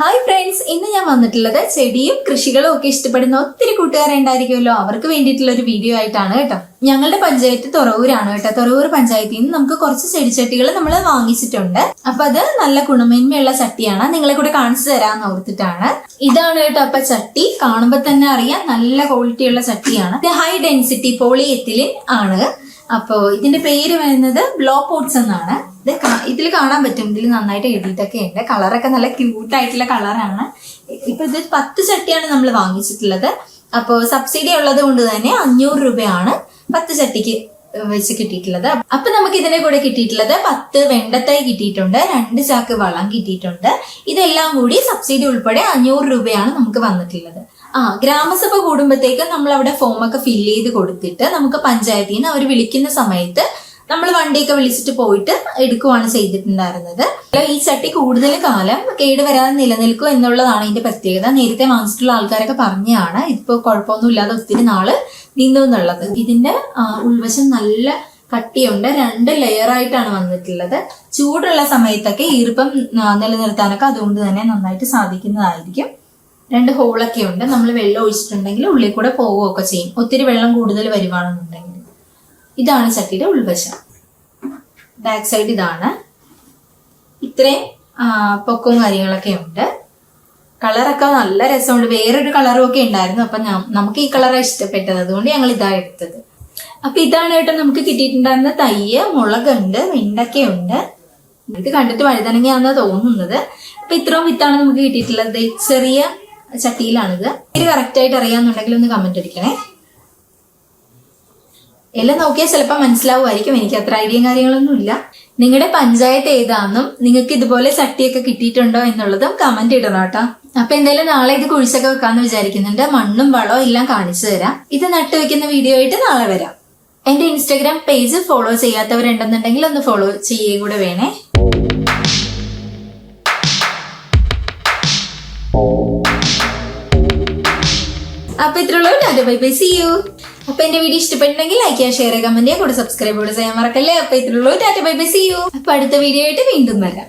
Hi friends ഇന്ന് ഞാൻ വന്നിട്ടുള്ളത് ചെടിയും കൃഷികളും ഒക്കെ ഇഷ്ടപ്പെടുന്ന ഒത്തിരി കൂട്ടുകാരുണ്ടായിരിക്കുമല്ലോ അവർക്ക് വേണ്ടിയിട്ടുള്ള ഒരു വീഡിയോ ആയിട്ടാണ് കേട്ടോ. ഞങ്ങളുടെ പഞ്ചായത്ത് തുറവൂരാണ് കേട്ടോ. തുറവൂർ പഞ്ചായത്തിൽ നിന്ന് നമുക്ക് കുറച്ച് ചെടിച്ചട്ടികൾ നമ്മൾ വാങ്ങിച്ചിട്ടുണ്ട്. അപ്പൊ അത് നല്ല ഗുണമേന്മയുള്ള ചട്ടിയാണ്. നിങ്ങളെ കൂടെ കാണിച്ചു തരാന്ന് ഓർത്തിട്ടാണ്. ഇതാണ് കേട്ടോ അപ്പൊ ചട്ടി. കാണുമ്പോൾ തന്നെ അറിയാം നല്ല ക്വാളിറ്റിയുള്ള ചട്ടിയാണ്. ഇത് ഹൈ ഡെൻസിറ്റി പോളിയെത്തിലിൻ ആണ്. അപ്പോ ഇതിന്റെ പേര് വരുന്നത് ബ്ലോ പോട്ട്സ് എന്നാണ്. ഇത് ഇതിൽ കാണാൻ പറ്റും. ഇതിൽ നന്നായിട്ട് എഴുതിയിട്ടൊക്കെ ഉണ്ട്. കളറൊക്കെ നല്ല ക്യൂട്ട് ആയിട്ടുള്ള കളറാണ് ഇപ്പൊ ഇത് പത്ത് ചട്ടിയാണ് നമ്മൾ വാങ്ങിച്ചിട്ടുള്ളത്. അപ്പോൾ സബ്സിഡി ഉള്ളത് കൊണ്ട് തന്നെ അഞ്ഞൂറ് രൂപയാണ് പത്ത് ചട്ടിക്ക് വെച്ച് കിട്ടിയിട്ടുള്ളത്. അപ്പൊ നമുക്ക് ഇതിനെ കൂടെ കിട്ടിയിട്ടുള്ളത് പത്ത് വെണ്ടത്തൈ കിട്ടിയിട്ടുണ്ട് രണ്ട് ചാക്ക് വളം കിട്ടിയിട്ടുണ്ട്. ഇതെല്ലാം കൂടി സബ്സിഡി ഉൾപ്പെടെ അഞ്ഞൂറ് രൂപയാണ് നമുക്ക് വന്നിട്ടുള്ളത്. ആ ഗ്രാമസഭ കൂടുമ്പോഴത്തേക്ക് നമ്മൾ അവിടെ ഫോമൊക്കെ ഫില്ല് ചെയ്ത് കൊടുത്തിട്ട് നമുക്ക് പഞ്ചായത്തിൽ നിന്ന് അവർ വിളിക്കുന്ന സമയത്ത് നമ്മൾ വണ്ടിയൊക്കെ വിളിച്ചിട്ട് പോയിട്ട് എടുക്കുവാണ് ചെയ്തിട്ടുണ്ടായിരുന്നത്. ഈ ചട്ടി കൂടുതൽ കാലം കേട് വരാതെ നിലനിൽക്കും എന്നുള്ളതാണ് ഇതിന്റെ പ്രത്യേകത. നേരത്തെ വാങ്ങിച്ചിട്ടുള്ള ആൾക്കാരൊക്കെ പറഞ്ഞാണ് ഇതിപ്പോ കുഴപ്പമൊന്നുമില്ലാതെ ഒത്തിരി നാൾ നിന്നു എന്നുള്ളത്. ഇതിന്റെ ഉൾവശം നല്ല കട്ടിയുണ്ട്. രണ്ട് ലെയർ ആയിട്ടാണ് വന്നിട്ടുള്ളത്. ചൂടുള്ള സമയത്തൊക്കെ ഈർപ്പം നിലനിർത്താനൊക്കെ അതുകൊണ്ട് തന്നെ നന്നായിട്ട് സാധിക്കുന്നതായിരിക്കും. രണ്ട് ഹോളൊക്കെ ഉണ്ട്. നമ്മൾ വെള്ളം ഒഴിച്ചിട്ടുണ്ടെങ്കിൽ ഉള്ളിൽ കൂടെ പോവുകയൊക്കെ ചെയ്യും. ഒത്തിരി വെള്ളം കൂടുതൽ വരുവാണെന്നുണ്ടെങ്കിൽ. ഇതാണ് ചട്ടിയുടെ ഉൾവശം. ബാക്ക് സൈഡ് ഇതാണ്. ഇത്രയും പൊക്കവും കാര്യങ്ങളൊക്കെ ഉണ്ട്. കളറൊക്കെ നല്ല രസമുണ്ട്. വേറൊരു കളറും ഒക്കെ ഉണ്ടായിരുന്നു. അപ്പൊ നമുക്ക് ഈ കളറാണ് ഇഷ്ടപ്പെട്ടത്. അതുകൊണ്ട് ഞങ്ങൾ ഇതാ എടുത്തത്. അപ്പൊ ഇതാണ് കേട്ടോ നമുക്ക് കിട്ടിയിട്ടുണ്ടായിരുന്ന തയ്യ മുളകുണ്ട് വെണ്ടയ്ക്കയുണ്ട് ഇത് കണ്ടിട്ട് വഴുതനങ്ങയാണെന്നാ തോന്നുന്നത്. അപ്പൊ ഇത്രയും വിത്താണ് നമുക്ക് കിട്ടിയിട്ടുള്ളത്. ചെറിയ ചട്ടിയിലാണിത്. ഇത് കറക്റ്റ് ആയിട്ട് അറിയാന്നുണ്ടെങ്കിൽ ഒന്ന് കമന്റ് അടിക്കണേ. എല്ലാം നോക്കിയാൽ ചിലപ്പോൾ മനസ്സിലാവുമായിരിക്കും. എനിക്ക് അത്ര ഐഡിയയും കാര്യങ്ങളൊന്നും ഇല്ല. നിങ്ങളുടെ പഞ്ചായത്ത് ഏതാണെന്നും നിങ്ങൾക്ക് ഇതുപോലെ ചട്ടിയൊക്കെ കിട്ടിയിട്ടുണ്ടോ എന്നുള്ളതും കമന്റ് ഇടണം കേട്ടോ. അപ്പൊ എന്തായാലും നാളെ ഇത് കുഴിച്ചൊക്കെ വെക്കാന്ന് വിചാരിക്കുന്നുണ്ട്. മണ്ണും വളവും എല്ലാം കാണിച്ചു തരാം. ഇത് നട്ടു വെക്കുന്ന വീഡിയോ ആയിട്ട് നാളെ വരാം. എന്റെ ഇൻസ്റ്റാഗ്രാം പേജ് ഫോളോ ചെയ്യാത്തവരുണ്ടെന്നുണ്ടെങ്കിൽ ഒന്ന് ഫോളോ ചെയ്യുകയും കൂടെ വേണേ. അപ്പൊ ഇത്രയുള്ളൂ. Tata bye bye see you അപ്പൊ എന്റെ വീഡിയോ ഇഷ്ടപ്പെട്ടുണ്ടെങ്കിൽ ലൈക്ക് ചെയ്യുക ഷെയർ ചെയ്യുക കമന്റ് ചെയ്യുക കൂടെ സബ്സ്ക്രൈബ് കൂടെ ചെയ്യാൻ മറക്കല്ലേ? അപ്പൊ ഇത്രയുള്ളൂ. Tata bye bye see you അപ്പൊ അടുത്ത വീഡിയോ ആയിട്ട് വീണ്ടും വരാം.